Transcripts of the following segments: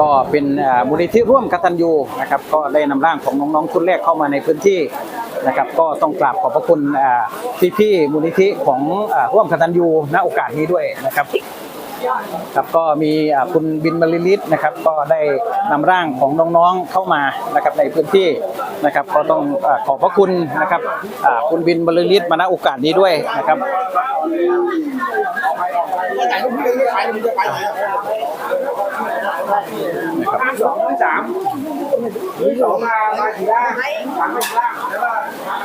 ก็เป็นมูลนิธิร่วมกตัญญูนะครับ ก็ได้นำร่างของน้องๆชุดแรกเข้ามาในพื้นที่นะครับ ก็ต้องกราบขอบพระคุณพี่ๆมูลนิธิของร่วมกตัญญูณโอกาสนี้ด้วยนะครับ ครับก็มีคุณบินบรรลิตนะครับ ก็ได้นำร่างของน้องๆเข้ามานะครับในพื้นที่นะครับ ก็ต้องอขอบพระคุณนะครับคุณบินบรรลิตมาณโอกาสนี้ด้วยนะครับสองสามสองมามาทีละสามมาทีละแล้วก็อ่า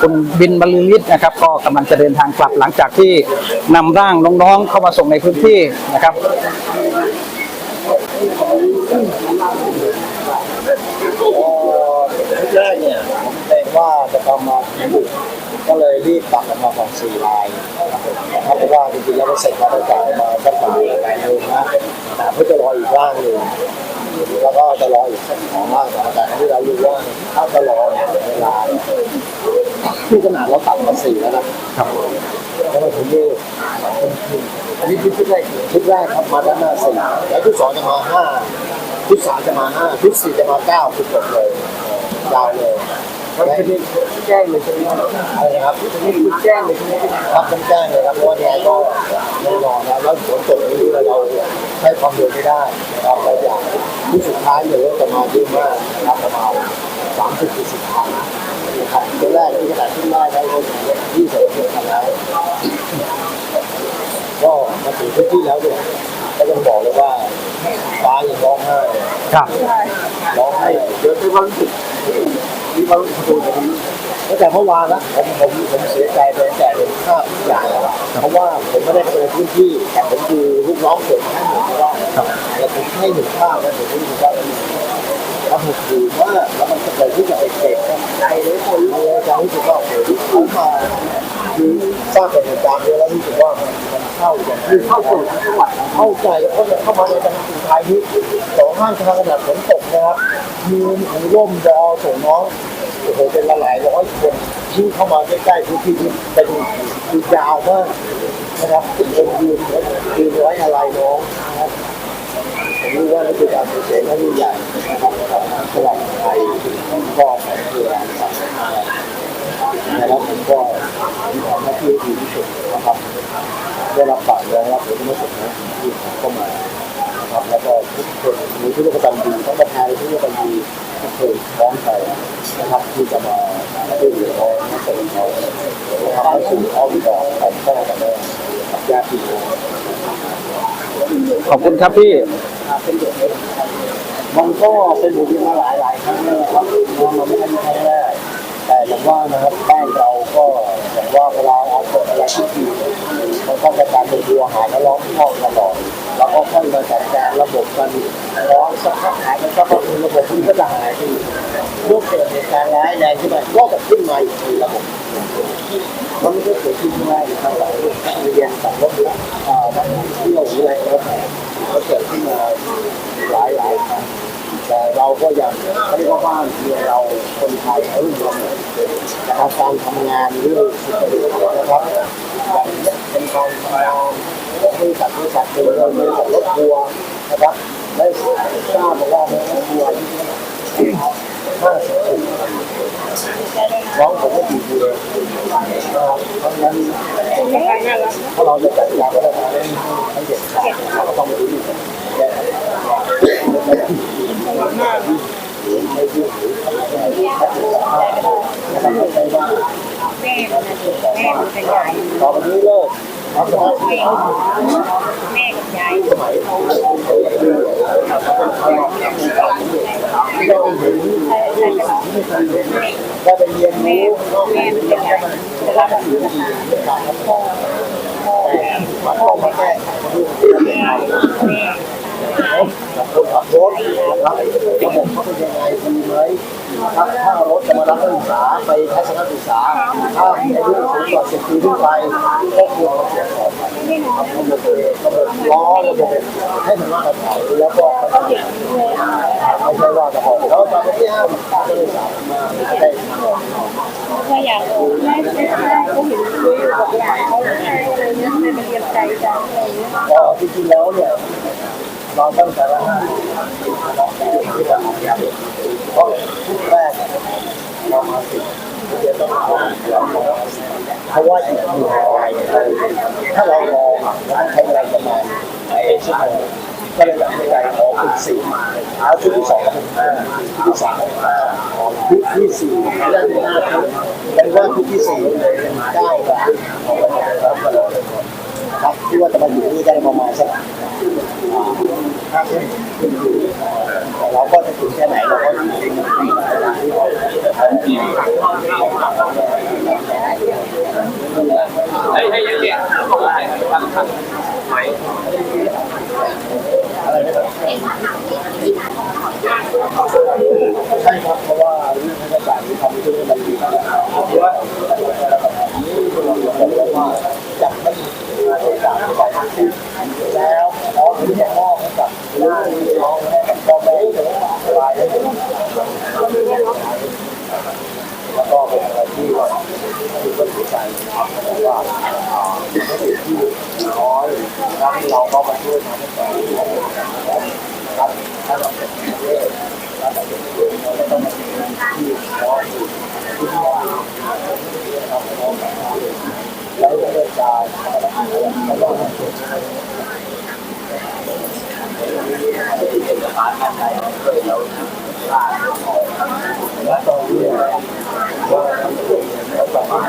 คุณบินบรรลือฤทธิ์นะครับ ก็กำลังจะเดินทางกลับหลังจากที่นำร่างน้องๆเข้ามาส่งในพื้นที่นะครับแรกเนี่ยผมเกรงว่าจะทำมาถึงกก็เลยรีบตัดออกมาของสี่ลายนะครับเพราะว่าจริงๆแล้วมันเสร็จมาตั้งแต่มาสักบ่ายบ่ายโมงนะแต่เพื่อจะรออีกร่างหนึ่งแล้วก็จะรออีกสักสองร่างแต่ที่เรารู้ว่าถ้าจะรอเนี่ย เวลาที่ขนาดเราตัดมาสี่แล้วนะครับแล้วมาถึงนี่สองคนครึ่งอันนี้คือชุดแรกชุดแรกครับมาด้านหน้าสี่แล้วชุดสองจะมาห้าชุดสามจะมาห้าชุดสี่จะมาเก้าชุดจบเลยยาวเลยแล้วทีนี้แจ้งเลยใช่ไหมอะไรนะครับทีนี้คือแจ้งเลยใช่ไหมครับต้องแจ้งเลยครับเพราะว่าเนี่ยก็แน่นอนแล้วแล้วฝนตกนี้เราใช้ความเร็วไม่ได้นะครับเราอยากที่สุดท้ายเลยว่าจะมาเยอะมากนะครับประมาณ สามสิบสี่สิบคันนะครับตัวแรกที่ขนาดที่ได้ได้ก็ยี่สิบเอ็ดคันแล้วก็มาถึงพื้นที่แล้วเนี่ยก็ต้องบอกเลยว่าฟ้ายังร้องไห้ครับร้องไห้เยอะที่ความรู้สึกมีความรู้สึกตัวตรงนี้ตั้งแต่เมื่อวานนะผมผมผมเสียใจไปแต่เห็นภาพทุกอย่างแล้วเพราะว่าผมไม่ได้ไปในพื้นที่แต่ผมดูลูกน้องผมให้หมดว่าแต่ผมให้หนึ่งภาพนะผมไม่รู้ว่า แล้วผมดูว่าแล้วมันจะเกิดขึ้นกับเด็กๆใจเลยคนเลยจะรู้สึกว่าโอ้โหเขามาคือสร้างเป็นเหตุการณ์เยอะแล้วรู้สึกว่ามันเข้าอย่างคือเข้าสู่จังหวัดเข้าใจแล้วก็จะเข้ามาในจังหวัดสุดท้ายนี้สองข้างทางขนาดฝนตกนะครับมีหูร่มจะเอาส่งน้องโอ้โหเป็นละหลายร้อยคนที่เข้ามาใกล้ๆพื้นที่นี้เป็นคือยาวมากนะครับเป็นยืนยืนไว้อะไรน้องนะครับผมรู้ว่านี่คือการเสียงยิ่ใหญ่นะครับของจังหวัดไทยพ่อของเรือนะครับ นะครับผมก็ ทำหน้าที่ให้ดีที่สุดนะครับได้รับปากแล้วรับผลไม่สุดนะที่เข้ามานะครับแล้วก็ทุกคนมีทุกประจำดีทั้งประธานและทุกประจำดีทุกคนพร้อมใจนะครับที่จะมาช่วยเหลือเขามาช่วยเขานะครับให้สิ่งอ้อมกอดของพ่อกับแม่กับญาติพี่น้องขอบคุณครับพี่เป็นเด็กมันก็เป็นบทเรียนมาหลายหลายๆครั้งแล้วนะครับมันไม่ใช่ครั้งแรกแต่ ผมว่านะครับบ้านเราก็แบบว่าเวลาเราเกิดอะไรที่ดีมันก็จะการเป็นดูอาหาแล้วร้องเข้าตลอดแล้วก็ค่อยมาจัดการระบบกันร้องสักพักหายไปสักพักหนึ่งระบบมันก็จะหายไปเมื่อเกิดเหตุการณ์ร้ายแรงขึ้นมาก็จะขึ้นมาอีกทีระบบมันไม่ได้เกิดขึ้นง่ายนะครับเราเรียนจากรถเอ่อนักท่องเที่ยวหรืออะไรก็แล้วแต่ก็เกิดขึ้นมา ก็ยังเขาเรียกว่าบ้านเมืองเราคนไทยรุ่นเรานะครับการทำงานเรื่องสุจริตนะครับเป็นการทำงานบริษัทบริษัทเป็นเรื่องบริษัทรถทัวร์นะครับได้ทราบมาว่าในรถทัวร์ที่ห้าสิบปีน้องผมก็ดีอยู่เลยนะครับเพราะฉะนั้นถ้าเราจะจัดการก็ได้ให้เด็กเราก็ต้องไปดู แม่แม่เป็นยายต่อไปนี้เลิกครับแม่กับยายได้เป็นไปเรียนรู้นอกจากนี้ได้มาได้มาอยู่ที่ต่างประเทศมันต้องมาแก้ไขเรื่องนี้คนขับรถนะครับระบบเขาเป็นยังไงดีไหมครับถ้ารถจะมารับนักศึกษาไปทัศนศึกษาถ้ามีอายุสูงกว่า10ปีขึ้นไปก็ควรมาตรวจสอบไม่น้อยระบบล้อระบบให้มันมาตรฐานแล้วก็ไม่ใช่ว่าจะพอแล้วตอนที่ห้ามก็เลยสามาไม่ได้ก็อยากแม่แม่เขาเห็นคุยกับหลานเขาอะไรเงี้ยมันเรียนใจจังเงี้ยก็จริงๆแล้วเนี่ย เราตั้งใจว่าเราจะที่จะทำเพราะทุกแรกเรามาสิเดี๋ยวต้องเอเพราะว่าอีกหนึ่งรายถ้าเรารอแล้วต้องใช้เวลาประมาณเอชั่วโมงก็เลยตัดสินใจขอคุณสี่แล้วชุดที่สองก็เป็นห้าชุดที่สามชุดที่สี่เรื่องหน้าเป็นว่าชุดที่สี่ได้แล้วแล้วก็เลยครับที่ว่าจะมาอยู่นี่ได้ประมาณสัก ห้าทุ่มขึ้นอยู่แต่เราก็จะถึงแค่ไหนเราก็อยู่ใช่ครับเพราะว่าเรื่องราชการที่ทำให้มันดีเพราะว่าเราว่าจะไม่ราชการที่แล้วน้องที่จะมอบให้กับน้องให้กับพ่อแม่รายได้แล้วก็เป็นอะไรที่ว่าที่ก็ดีใจครับเพราะว่าไม่ได้ที่น้อยแล้วเราก็มาช่วยทำให้กับครับถ้า เราเป็นเรื่องถ้าเราเป็นเรื่องเราก็ต้องมาที่น้อยที่ว่าเราเราแล้วก็เรื่องการแล้วก็แล้วตอนนี้ก็แล้วก็มา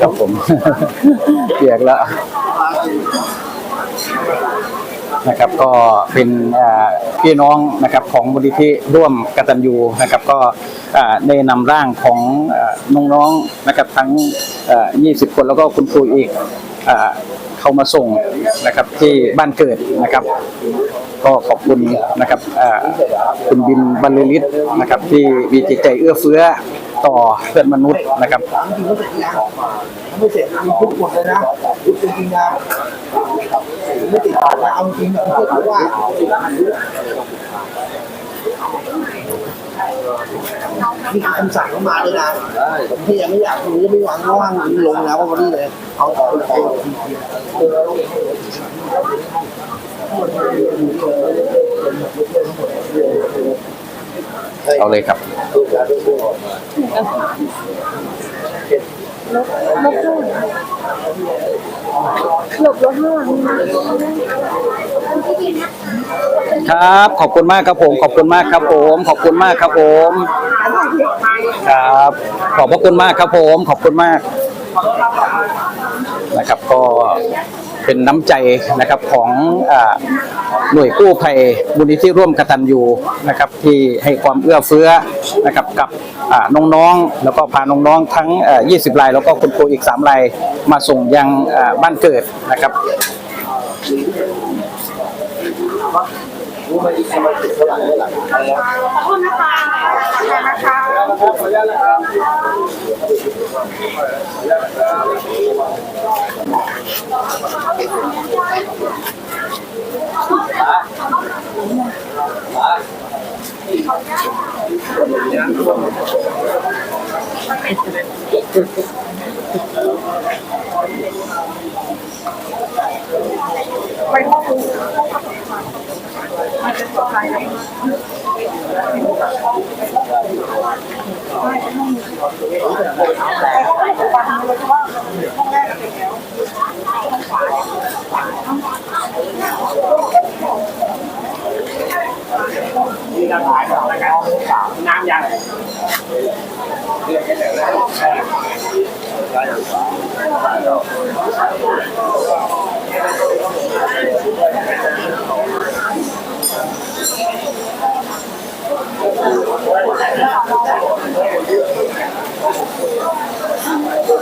ครับผม เปียกแล้ว นะครับก็เป็นพี่น้องนะครับของมูลนิธิร่วมกตัญญูนะครับก็ได้นำร่างของน้องๆนะครับทั้ง 20 คนแล้วก็คุณครูอีกเข้ามาส่งนะครับที่บ้านเกิดนะครับ ก็ขอบคุณนะครับคุณบินบรรลือฤทธิ์นะครับที่มีจิตใจเอื้อเฟื้อ ต่อเพื่อนมนุษย์นะครับถามจริงว่เสร็จยังไม่เสร็จมีทุกคนเลยนะทุกจริงๆนะไม่ติดขัดนะเอาจริงแบบที่ว่ามีคำสั่งเข้ามาด้วยนะที่ยังไม่อยากรู้ไม่หวังว่างลงแล้ววันนี้เลยเอาออกไปเอาเลยครับ รถตู้หลบรถข้างหลังมาครับ ขอบคุณมากครับผม ขอบคุณมากครับผม ขอบคุณมากครับผม ครับ ขอบพระคุณมากครับผม ขอบคุณมาก นะครับ ก็เป็นน้ำใจนะครับของอ่า หน่วยกู้ภัยมูลนิธิร่วมกตัญญูนะครับที่ให้ความเอื้อเฟื้อนะครับกับน้องๆ แล้วก็พาน้องๆ ทั้ง 20 ราย แล้วก็คุณครูอีก 3 ราย มาส่งยังบ้านเกิดนะครับรู้ไหมที่มันติดเท่า ไปพ่อคุณนะคะขอคุณะมีการถ่ายของนะครับเมตรสามน้ำยัง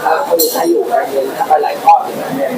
เขาอยู่ใช้อยู่เงินไปหลายทอดอย่างเงี้ย